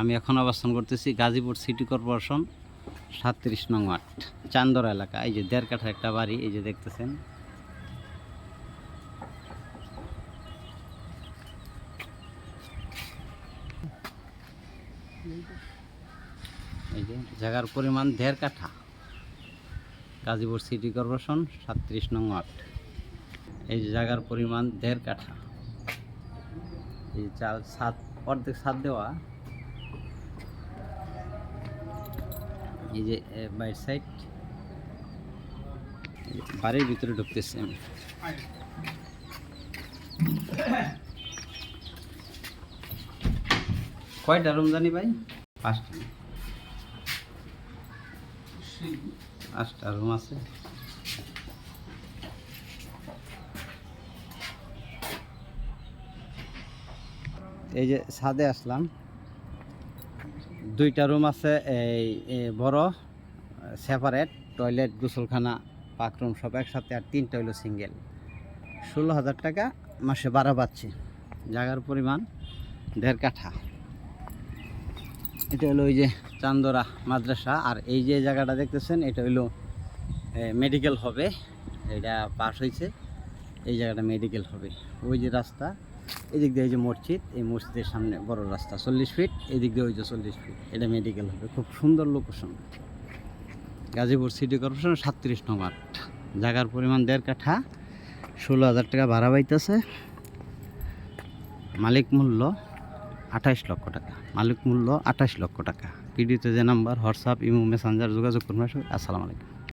আমি এখন অবস্থান করতেছি গাজীপুর সিটি কর্পোরেশন সাতত্রিশ নং ওয়ার্ড, চান্দরা এলাকা। এই যে দেড় কাঠা একটা বাড়ি, এই যে দেখতেছেন। এই যে জায়গার পরিমাণ দেড় কাঠা। গাজীপুর সিটি কর্পোরেশন সাতত্রিশ নং ওয়ার্ড। এই যে জায়গার পরিমাণ দেড় কাঠা। এই চাল সাত অর্ধেক সাত দেওয়া। এই যে বাইর সাইড। বাড়ির ভিতরে ঢুকতেছি আমি। কয়টা রুম জানি ভাই? পাঁচটা। পাঁচটা রুম আছে। এই যে ছাদে আসলাম। দুইটা রুম আছে, এই বড় সেপারেট টয়লেট গোসলখানা পাকরুম সব একসাথে, আর তিনটা হইল সিঙ্গেল ষোলো হাজার টাকা মাসে বারো পাচ্ছি, জায়গার পরিমাণ দেড় কাঠা। এটা হলো ওই যে চান্দরা মাদ্রাসা, আর এই যে জায়গাটা দেখতেছেন, এটা হইল মেডিকেল হবে, এটা পাস হয়েছে এই জায়গাটা মেডিকেল হবে। ওই যে রাস্তা এদিক দিয়ে এই যে মসজিদ, এই মসজিদের সামনে বড় রাস্তা, চল্লিশ ফিট এদিক দিয়ে ওই যে চল্লিশ ফিট এটা মেডিকেল হবে, খুব সুন্দর লোকেশন গাজীপুর সিটি কর্পোরেশন সাতত্রিশ নং ওয়ার্ড জায়গার পরিমাণ দেড় কাঠা, ষোলো হাজার টাকা ভাড়া পাইতেছে। মালিক মূল্য আঠাইশ লক্ষ টাকা। মালিক মূল্য আঠাইশ লক্ষ টাকা। পিডিতে যে নাম্বার হোয়াটসঅ্যাপ ইমো মেসেঞ্জার যোগাযোগ করবেন আসসালামু আলাইকুম।